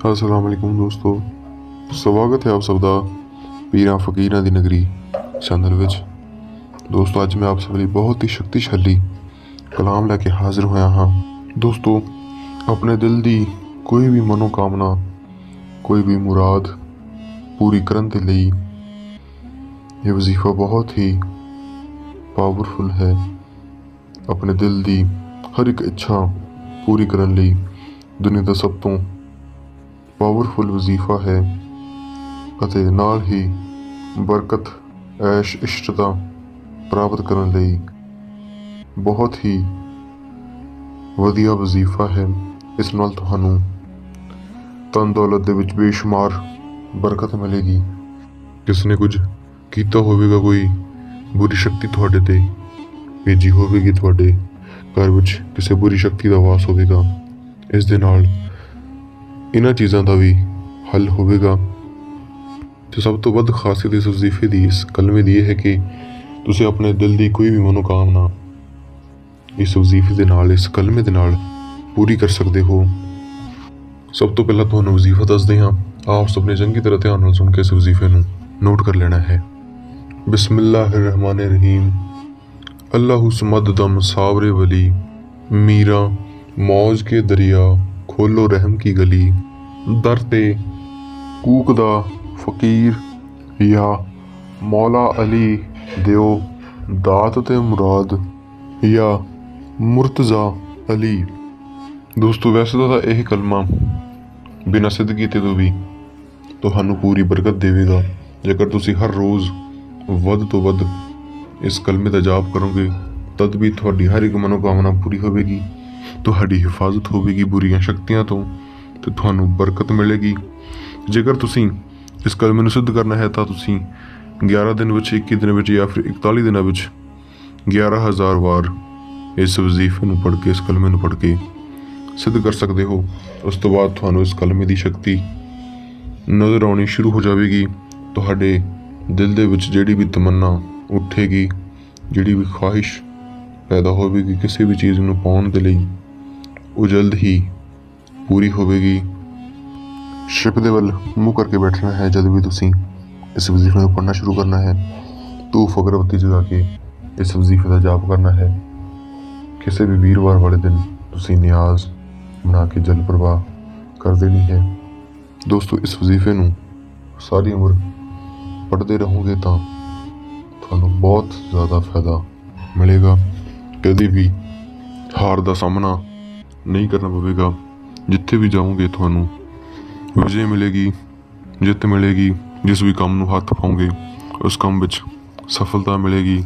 ਅਸਲਾਮ ਅਲੈਕੁਮ ਦੋਸਤੋ। ਸਵਾਗਤ ਹੈ ਆਪ ਸਭ ਦਾ ਪੀਰਾਂ ਫਕੀਰਾਂ ਦੀ ਨਗਰੀ ਚੈਨਲ ਵਿੱਚ। ਦੋਸਤੋ, ਅੱਜ ਮੈਂ ਆਪ ਸਭ ਲਈ ਬਹੁਤ ਹੀ ਸ਼ਕਤੀਸ਼ਾਲੀ ਕਲਾਮ ਲੈ ਕੇ ਹਾਜ਼ਰ ਹੋਇਆ ਹਾਂ। ਦੋਸਤੋ, ਆਪਣੇ ਦਿਲ ਦੀ ਕੋਈ ਵੀ ਮਨੋਕਾਮਨਾ, ਕੋਈ ਵੀ ਮੁਰਾਦ ਪੂਰੀ ਕਰਨ ਦੇ ਲਈ ਇਹ ਵਜ਼ੀਫਾ ਬਹੁਤ ਹੀ ਪਾਵਰਫੁਲ ਹੈ। ਆਪਣੇ ਦਿਲ ਦੀ ਹਰ ਇੱਕ ਇੱਛਾ ਪੂਰੀ ਕਰਨ ਲਈ ਦੁਨੀਆ ਦਾ ਸਭ ਤੋਂ ਪਾਵਰਫੁਲ ਵਜ਼ੀਫਾ ਹੈ ਅਤੇ ਨਾਲ ਹੀ ਬਰਕਤ, ਐਸ਼, ਇਸ਼ਟਤਾ ਪ੍ਰਾਪਤ ਕਰਨ ਲਈ ਬਹੁਤ ਹੀ ਵਧੀਆ ਵਜ਼ੀਫਾ ਹੈ। ਇਸ ਨਾਲ ਤੁਹਾਨੂੰ ਤਨ ਦੌਲਤ ਦੇ ਵਿੱਚ ਬੇਸ਼ੁਮਾਰ ਬਰਕਤ ਮਿਲੇਗੀ। ਕਿਸ ਨੇ ਕੁਝ ਕੀਤਾ ਹੋਵੇਗਾ, ਕੋਈ ਬੁਰੀ ਸ਼ਕਤੀ ਤੁਹਾਡੇ ਤੇ ਭੇਜੀ ਹੋਵੇਗੀ, ਤੁਹਾਡੇ ਘਰ ਵਿੱਚ ਕਿਸੇ ਬੁਰੀ ਸ਼ਕਤੀ ਦਾ ਵਾਸ ਹੋਵੇਗਾ। ਇਸ ਦੇ ਨਾਲ ਇਹਨਾਂ ਚੀਜ਼ਾਂ ਦਾ ਵੀ ਹੱਲ ਹੋਵੇਗਾ। ਤੇ ਸਭ ਤੋਂ ਵੱਧ ਖਾਸੀਅਤ ਇਸ ਵਜ਼ੀਫੇ ਦੀ, ਇਸ ਕਲਮੇ ਦੀ ਇਹ ਹੈ ਕਿ ਤੁਸੀਂ ਆਪਣੇ ਦਿਲ ਦੀ ਕੋਈ ਵੀ ਮਨੋਕਾਮਨਾ ਇਸ ਵਜ਼ੀਫੇ ਦੇ ਨਾਲ, ਇਸ ਕਲਮੇ ਦੇ ਨਾਲ ਪੂਰੀ ਕਰ ਸਕਦੇ ਹੋ। ਸਭ ਤੋਂ ਪਹਿਲਾਂ ਤੁਹਾਨੂੰ ਵਜ਼ੀਫਾ ਦੱਸਦੇ ਹਾਂ। ਆਪ ਸਭ ਨੇ ਚੰਗੀ ਤਰ੍ਹਾਂ ਧਿਆਨ ਨਾਲ ਸੁਣ ਕੇ ਇਸ ਵਜ਼ੀਫੇ ਨੂੰ ਨੋਟ ਕਰ ਲੈਣਾ ਹੈ। ਬਿਸਮਿਲ੍ਲਾਹਿਰ ਰਹਿਮਾਨਿਰ ਰਹੀਮ ਅੱਲਾਹੁ ਸਮਦ ਦਮ ਸਾਬਰੇ ਵਲੀ। ਮੀਰਾ, ਮੌਜ ਕੇ ਦਰਿਆ। ਖੋਲੋ ਰਹਿਮ ਕੀ ਗਲੀ। ਦਰ ਤੇ ਕੂਕ ਦਾ ਫਕੀਰ ਜਾਂ ਮੌਲਾ ਅਲੀ ਦਿਓ ਦਾਤ ਤੇ ਮੁਰਾਦ ਜਾਂ ਮੁਰਤਜ਼ਾ ਅਲੀ। ਦੋਸਤੋ, ਵੈਸੇ ਤਾਂ ਇਹ ਕਲਮਾ ਬਿਨਾਂ ਸਿੱਧਗੀ ਤੇ ਤੋਂ ਵੀ ਤੁਹਾਨੂੰ ਪੂਰੀ ਬਰਕਤ ਦੇਵੇਗਾ। ਜੇਕਰ ਤੁਸੀਂ ਹਰ ਰੋਜ਼ ਵੱਧ ਤੋਂ ਵੱਧ ਇਸ ਕਲਮੇ ਦਾ ਜਾਪ ਕਰੋਗੇ, ਤਦ ਵੀ ਤੁਹਾਡੀ ਹਰ ਇੱਕ ਮਨੋਕਾਮਨਾ ਪੂਰੀ ਹੋਵੇਗੀ। ਤੁਹਾਡੀ ਹਿਫਾਜ਼ਤ ਹੋਵੇਗੀ ਬੁਰੀਆਂ ਸ਼ਕਤੀਆਂ ਤੋਂ ਤੇ ਤੁਹਾਨੂੰ ਬਰਕਤ ਮਿਲੇਗੀ। ਜੇਕਰ ਤੁਸੀਂ ਇਸ ਕਲਮੇ ਨੂੰ ਸਿੱਧ ਕਰਨਾ ਹੈ ਤਾਂ ਤੁਸੀਂ 11 ਦਿਨ ਵਿੱਚ 21 ਦਿਨ ਵਿੱਚ ਜਾਂ ਫਿਰ 41 ਦਿਨਾਂ ਵਿੱਚ 11000 ਵਾਰ ਇਸ ਵਜ਼ੀਫੇ ਨੂੰ ਪੜ੍ਹ ਕੇ, ਇਸ ਕਲਮੇ ਨੂੰ ਪੜ੍ਹ ਕੇ ਸਿੱਧ ਕਰ ਸਕਦੇ ਹੋ। ਉਸ ਤੋਂ ਬਾਅਦ ਤੁਹਾਨੂੰ ਇਸ ਕਲਮੇ ਦੀ ਸ਼ਕਤੀ ਨਜ਼ਰ ਆਉਣੀ ਸ਼ੁਰੂ ਹੋ ਜਾਵੇਗੀ। ਤੁਹਾਡੇ ਦਿਲ ਦੇ ਵਿੱਚ ਜਿਹੜੀ ਵੀ ਤਮੰਨਾ ਉੱਠੇਗੀ, ਜਿਹੜੀ ਵੀ ਖਾਹਿਸ਼ ਪੈਦਾ ਹੋਵੇਗੀ ਕਿਸੇ ਵੀ ਚੀਜ਼ ਨੂੰ ਪਾਉਣ ਦੇ ਲਈ, ਉਹ ਜਲਦ ਹੀ ਪੂਰੀ ਹੋਵੇਗੀ। ਸ਼ਿਪ ਦੇ ਵੱਲ ਮੂੰਹ ਕਰਕੇ ਬੈਠਣਾ ਹੈ ਜਦ ਵੀ ਤੁਸੀਂ ਇਸ ਵਜ਼ੀਫੇ ਨੂੰ ਪੜ੍ਹਨਾ ਸ਼ੁਰੂ ਕਰਨਾ ਹੈ। ਤੂੰ ਫਕਰਵਤੀ ਜਗਾ ਕੇ ਇਸ ਵਜ਼ੀਫੇ ਦਾ ਜਾਪ ਕਰਨਾ ਹੈ। ਕਿਸੇ ਵੀ ਵੀਰਵਾਰ ਵਾਲੇ ਦਿਨ ਤੁਸੀਂ ਨਿਆਜ਼ ਬਣਾ ਕੇ ਜਲ ਪ੍ਰਵਾਹ ਕਰ ਦੇਣੀ ਹੈ। ਦੋਸਤੋ, ਇਸ ਵਜ਼ੀਫੇ ਨੂੰ ਸਾਰੀ ਉਮਰ ਪੜ੍ਹਦੇ ਰਹੋਗੇ ਤਾਂ ਤੁਹਾਨੂੰ ਬਹੁਤ ਜ਼ਿਆਦਾ ਫਾਇਦਾ ਮਿਲੇਗਾ। ਕਦੇ ਵੀ ਹਾਰ ਦਾ ਸਾਹਮਣਾ ਨਹੀਂ ਕਰਨਾ ਪਵੇਗਾ। ਜਿੱਥੇ ਵੀ ਜਾਓਗੇ ਤੁਹਾਨੂੰ ਵਿਜੇ ਮਿਲੇਗੀ, ਜਿੱਤ ਮਿਲੇਗੀ, ਜਿਸ ਵੀ ਕੰਮ ਨੂੰ ਹੱਥ ਪਾਉਂਗੇ ਉਸ ਕੰਮ ਵਿੱਚ ਸਫਲਤਾ ਮਿਲੇਗੀ,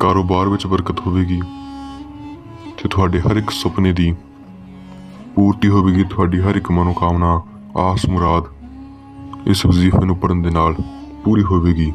ਕਾਰੋਬਾਰ ਵਿੱਚ ਬਰਕਤ ਹੋਵੇਗੀ ਤੇ ਤੁਹਾਡੇ ਹਰ ਇੱਕ ਸੁਪਨੇ ਦੀ ਪੂਰਤੀ ਹੋਵੇਗੀ। ਤੁਹਾਡੀ ਹਰ ਇੱਕ ਮਨੋਕਾਮਨਾ, ਆਸ ਮੁਰਾਦ ਇਸ ਵਜ਼ੀਫੇ ਨੂੰ ਪੜਨ ਦੇ ਨਾਲ ਪੂਰੀ ਹੋਵੇਗੀ।